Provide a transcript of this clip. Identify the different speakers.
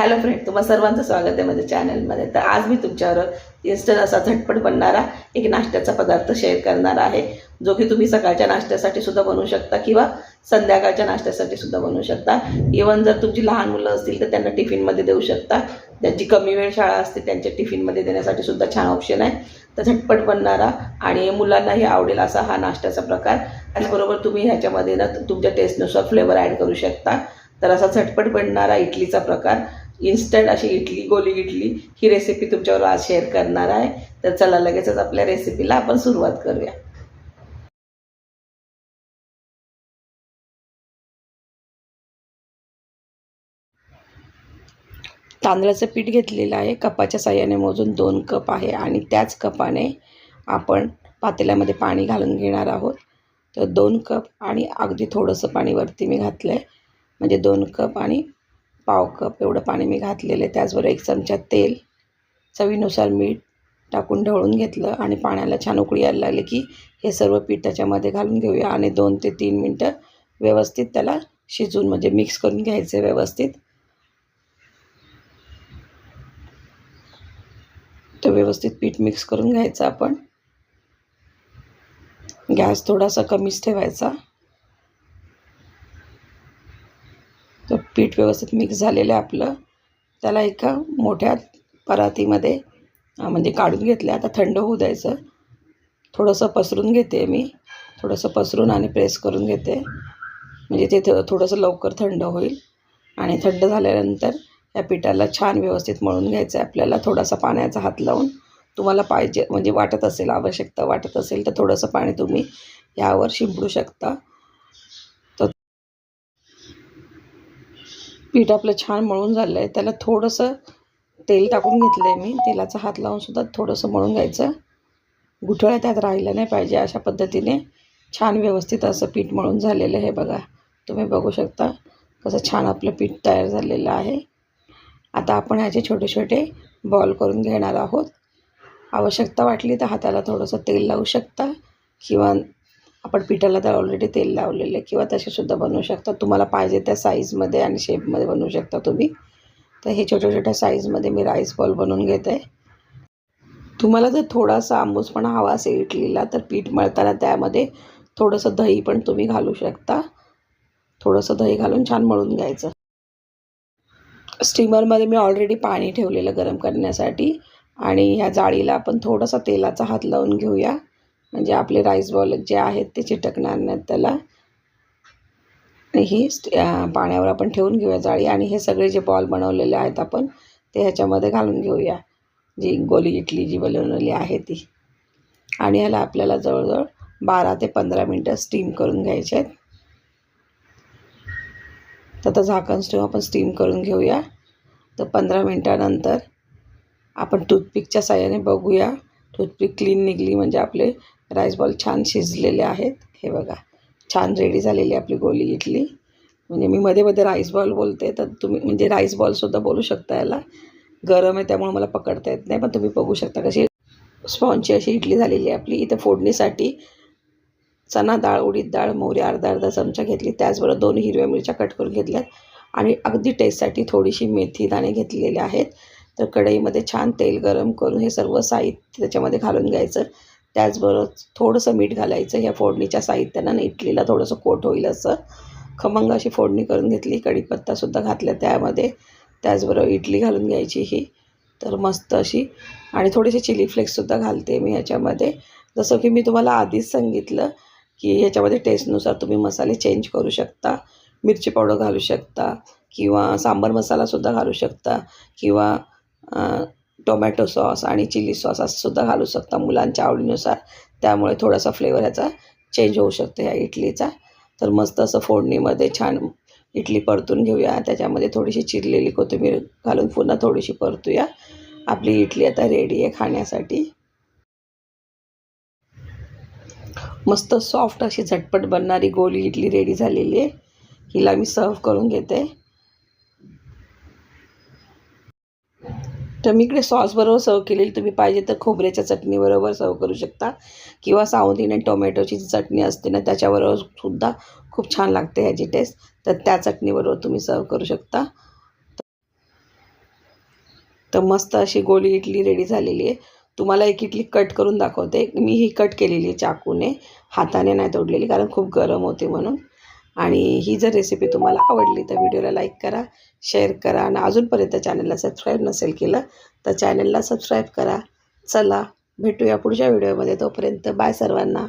Speaker 1: Hello friend तुम्हा सर्वांचं स्वागत आहे माझ्या चॅनलमध्ये. तर आज मी तुमच्यावर इन्स्टंट असा झटपट बनणारा एक नाश्त्याचा पदार्थ शेअर करणार आहे जो की तुम्ही सकाळच्या नाश्त्यासाठी सुद्धा बनवू शकता किंवा संध्याकाळच्या नाश्त्यासाठी सुद्धा बनवू शकता. इवन जर तुमची लहान मुलं असतील तर त्यांना टिफिनमध्ये देऊ शकता. ज्यांची कमी वेळ शाळा असते त्यांच्या टिफिनमध्ये देण्यासाठी सुद्धा छान ऑप्शन आहे. तर झटपट बनणारा आणि मुलांनाही आवडेल असा हा नाश्त्याचा प्रकार. त्याचबरोबर तुम्ही ह्याच्यामध्ये ना तुमच्या टेस्टनुसार फ्लेवर ॲड करू शकता. तर असा झटपट बनणारा इडलीचा प्रकार. इन्स्टंट अशी इडली गोली इडली ही रेसिपी तुमच्यावर आज शेअर करणार आहे. तर चला लगेचच आपल्या रेसिपीला आपण सुरुवात करूया. तांदळाचं पीठ घेतलेलं आहे. कपाच्या साह्याने मोजून दोन कप आहे आणि त्याच कपाने आपण पातेल्यामध्ये पाणी घालून घेणार आहोत. तर दोन कप आणि अगदी थोडंसं पाणी वरती मी घातलं आहे म्हणजे दोन कप आणि पाव कप एवढं पाणी मी घातलेलं आहे. त्याचबरोबर एक चमचा तेल चवीनुसार मीठ टाकून ढवळून घेतलं आणि पाण्याला छान उकळी यायला लागली की हे सर्व पीठ त्याच्यामध्ये घालून घेऊया आणि दोन ते तीन मिनटं व्यवस्थित त्याला शिजून म्हणजे मिक्स करून घ्यायचं व्यवस्थित. तर व्यवस्थित पीठ मिक्स करून घ्यायचं आपण. गॅस थोडासा कमीच ठेवायचा. तर पीठ व्यवस्थित मिक्स झालेलं आहे आपलं. त्याला एका मोठ्या परातीमध्ये म्हणजे काढून घेतलं आता थंड होऊ द्यायचं. थोडंसं पसरून घेते मी. थोडंसं पसरून आणि प्रेस करून घेते. म्हणजे ते थ थोडंसं लवकर थंड होईल. आणि थंड झाल्यानंतर या पिठाला छान व्यवस्थित मळून घ्यायचं आहे आपल्याला. थोडासा पाण्याचा हात लावून तुम्हाला पाहिजे म्हणजे वाटत असेल आवश्यकता वाटत असेल तर थोडंसं पाणी तुम्ही यावर शिंपडू शकता. पीठ आपलं छान मळून झालं आहे त्याला थोडंसं तेल टाकून घेतलं आहे मी. तेलाचा हात लावूनसुद्धा थोडंसं मळून घ्यायचं. गुठळ्या त्यात राहिलं नाही पाहिजे अशा पद्धतीने. छान व्यवस्थित असं पीठ मळून झालेलं आहे बघा. तुम्ही बघू शकता कसं छान आपलं पीठ तयार झालेलं आहे. आता आपण ह्याचे छोटे छोटे बॉल करून घेणार आहोत. आवश्यकता वाटली तर हाताला थोडंसं तेल लावू शकता किंवा आपण पिठाला तर ऑलरेडी तेल लावलेलं आहे. किंवा तसेसुद्धा बनवू शकता. तुम्हाला पाहिजे त्या साईजमध्ये आणि शेपमध्ये बनवू शकता तुम्ही. तर हे छोट्या छोट्या साईजमध्ये मी राईस बॉल बनवून घेत आहे. तुम्हाला जर थोडासा आंबूसपणा हवा असेल इडलीला तर पीठ मळताना त्यामध्ये थोडंसं दही पण तुम्ही घालू शकता. थोडंसं दही घालून छान मळून घ्यायचं. स्टीमरमध्ये मी ऑलरेडी पाणी ठेवलेलं गरम करण्यासाठी. आणि ह्या जाळीला आपण थोडासा तेलाचा हात लावून घेऊया. म्हणजे आपले राईस बॉल जे आहेत ते चिटकणार नाहीत त्याला. ही पाण्यावर आपण ठेवून घेऊया जाळी आणि हे सगळे जे बॉल बनवलेले आहेत आपण ते ह्याच्यामध्ये घालून घेऊया. जी गोली इडली जी बनवलेली आहे ती. आणि ह्याला आपल्याला जवळजवळ बारा ते पंधरा मिनटं स्टीम करून घ्यायचे आहेत. तर आता झाकण स्टीम आपण स्टीम करून घेऊया. तर पंधरा मिनटानंतर आपण टूथपिकच्या साह्याने बघूया. टूथपिक क्लीन निघली म्हणजे आपले राईस बॉल छान शिजलेले आहेत. हे बघा छान रेडी झालेली आपली गोली इडली. म्हणजे मी मध्ये मध्ये राईस बॉल बोलते तर तुम्ही म्हणजे राईस बॉलसुद्धा बोलू शकता याला. गरम आहे त्यामुळे मला पकडता येत नाही पण तुम्ही बघू शकता कशी स्पॉन्जची अशी इडली झालेली आहे आपली. इथं फोडणीसाठी चना डाळ उडीद डाळ मोहरी अर्धा अर्धा चमचा घेतली. त्याचबरोबर दोन हिरव्या मिरच्या कट करून घेतल्यात. आणि अगदी टेस्टसाठी थोडीशी मेथी दाणे घेतलेले आहेत. तर कढईमध्ये छान तेल गरम करून हे सर्व साहित्य त्याच्यामध्ये घालून घ्यायचं. त्याचबरोबर थोडंसं मीठ घालायचं ह्या फोडणीच्या साहित्यानं इडलीला थोडंसं कोट होईल असं. खमंग अशी फोडणी करून घेतली कढीपत्तासुद्धा घातला त्यामध्ये. त्याचबरोबर इडली घालून घ्यायची ही. तर मस्त अशी. आणि थोडेसे चिली फ्लेक्ससुद्धा घालते मी ह्याच्यामध्ये. जसं की मी तुम्हाला आधीच सांगितलं की ह्याच्यामध्ये टेस्टनुसार तुम्ही मसाले चेंज करू शकता. मिरची पावडर घालू शकता. किंवा सांबार मसालासुद्धा घालू शकता. किंवा टोमॅटो सॉस आणि चिली सॉस असंसुद्धा घालू शकता मुलांच्या आवडीनुसार. त्यामुळे थोडासा फ्लेवर ह्याचा चेंज होऊ शकतो ह्या इडलीचा. तर मस्त असं फोडणीमध्ये छान इडली परतून घेऊया. त्याच्यामध्ये थोडीशी चिरलेली कोथिंबीर घालून पुन्हा थोडीशी परतूया. आपली इडली आता रेडी आहे खाण्यासाठी. मस्त सॉफ्ट अशी झटपट बनणारी गोली इडली रेडी झालेली आहे. हिला मी सर्व करून घेते. तर मी इकडे सॉसबरोबर सर्व केलेली तुम्ही पाहिजे तर खोबऱ्याच्या चटणीबरोबर सर्व करू शकता. किंवा साऊथ इंडियन टोमॅटोची जी चटणी असते ना त्याच्याबरोबर सुद्धा खूप छान लागते ह्याची टेस्ट तर त्या चटणीबरोबर तुम्ही सर्व करू शकता. तर मस्त अशी गोली इडली रेडी झालेली आहे. तुम्हाला एक इडली कट करून दाखवते. मी ही कट केलेली आहे चाकूने. हाताने नाही तोडलेली कारण खूप गरम होते म्हणून. आणि ही जर रेसिपी तुम्हाला आवडली तर व्हिडिओला लाईक करा शेअर करा आणि अजूनपर्यंत चॅनलला सबस्क्राईब नसेल केलं तर चॅनलला सबस्क्राईब करा. चला भेटूया पुढच्या व्हिडिओमध्ये तोपर्यंत बाय सर्वांना.